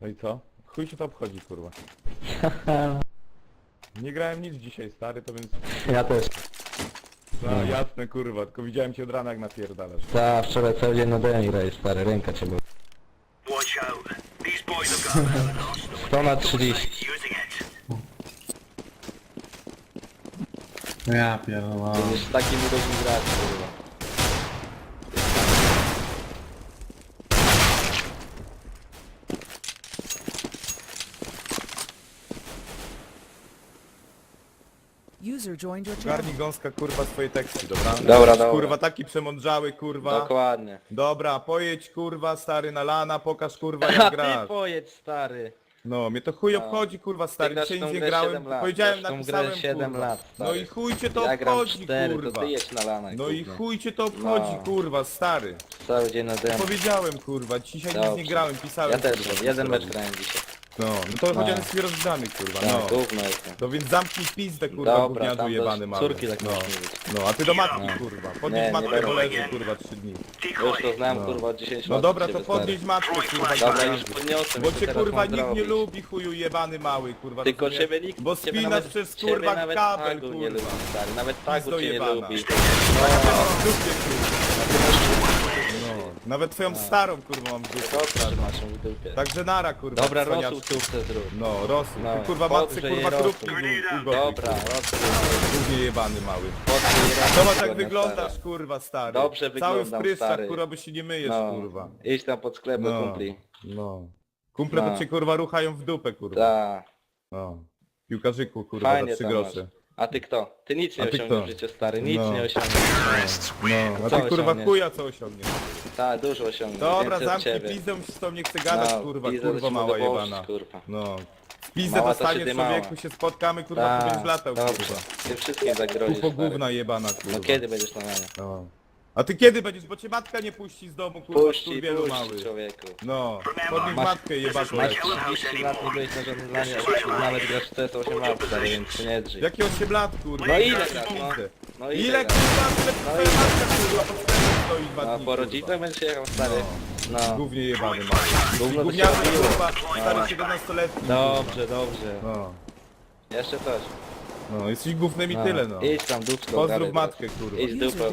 No i co? Chuj się to obchodzi, kurwa. Nie grałem nic dzisiaj, stary, to więc... Ja też. No jasne, kurwa, tylko widziałem cię od rana jak napierdalasz. Ta wczoraj cały dzień na DM grałeś, stary, ręka cię była. Watch out. These boys have got another hostile 100 na 30. using it. No ja pierdolę. Z takim urodzin grać, kurwa. User joined your channel. Garnij gąska, kurwa, swoje teksty, dobra? Dobra, dobra. Kurwa, taki przemądrzały, kurwa. Dokładnie. Dobra, pojedź, kurwa, stary, na lana, pokaż, kurwa, A jak ty grasz. pojedź, stary. No, mnie to chuj No. obchodzi, kurwa, stary, grasz dzisiaj w tą nic nie grę grałem, 7 lat, powiedziałem, grasz w tą napisałem, grę 7 kurwa. lat, No i chuj cię to Ja gram obchodzi, 4, to kurwa. ty jedź na lana. No i kurwa. chuj cię to obchodzi, No. kurwa, stary. Cały dzień na DM. Powiedziałem, kurwa, dzisiaj nic nie grałem, pisałem. Ja też, kurwa, jeden mecz grałem dzisiaj. No, no to No. chociaż jest rozdany, kurwa, Tak, no. jestem. No więc zamknij pizdę, kurwa, Dobra, gówniarzu jebany mały. córki tak no. no, a ty do matki, No. kurwa. Nie, Podnieś nie matkę, bo leży, kurwa, trzy dni. Już to znam, No. kurwa, od 10 lat. No dobra, to ciebie, podnieś matkę, kurwa, Dobra, już podniosłem. Bo co cię teraz kurwa mam nikt nie zrobić? lubi, chuju jebany mały, kurwa. Tylko rozumiesz? ciebie nikt Bo ciebie spinasz nawet- przez ciebie kurwa nawet kabel, tagu nie lubi, kurwa. stary. Nawet tagu cię nie lubi. No, ja mam w dupie, kurwa. No, nawet twoją starą, kurwa, mam w dupie. Masz w dupie. Także nara, kurwa. Dobra, cwaniaczku. rosół tu chcę zrób. No, rosół. No, Ty kurwa dobrze, matce, jej kurwa rosół. ugotuj, Dobra, rosół. Głównie jebany mały. Podnij raz, Zobacz jak kurwa, wyglądasz, stary. kurwa, stary. Dobrze Cały wyglądam, w pryszczach, stary. kurwa, by się nie myjesz, No, kurwa. idź tam pod sklep do No, kumpli. no. Kumple No. to cię, kurwa, ruchają w dupę, kurwa. Ta, No. Piłkarzyku, kurwa, fajnie za trzy tam grosze. A ty kto? Ty nic nie A ty osiągniesz kto? w życiu, stary, nic No. nie osiągniesz. No, a Co ty kurwa osiągniesz? chuja co osiągniesz. Tak, dużo osiągniesz. Dobra, więcej od zamknij ciebie. pizdę, musisz z tobą nie chce gadać, No, kurwa, pizdę to kurwa mała mogę jebana. kurwa. No. Pizdę Mała to dostanie się człowieku, się spotkamy, kurwa, to będziesz latał, dobrze. kurwa. Ty wszystkim zagrozisz, Kupo stary. gówna jebana, kurwa. No kiedy będziesz na ranie? No. A ty kiedy będziesz, bo cię matka nie puści z domu, kurwa, Puści, wielu puści, mały. człowieku. No, podnieś Masz- matkę jebaną. Masz 30 lat, nie byłeś na żadnym lanie, a nawet grasz w CS 8 lat, stary, więc się nie drzyj. Jakie 8 lat, kurwa? No ile Grasz no? No Ile ile? kurwa, ile No twoja matka, kurwa, pod sklepem stoi dwa No po kurwa. rodzicach będziesz jechał, stary. No. Głównie jebany mały. Gówno to się robiło. kurwa, No. stary 17-letni. Dobrze, dobrze. No, Jeszcze coś. no, jesteś gównem i No. tyle, no. Idź tam dupsko. Pozdrów matkę, kurwa. Idź dupę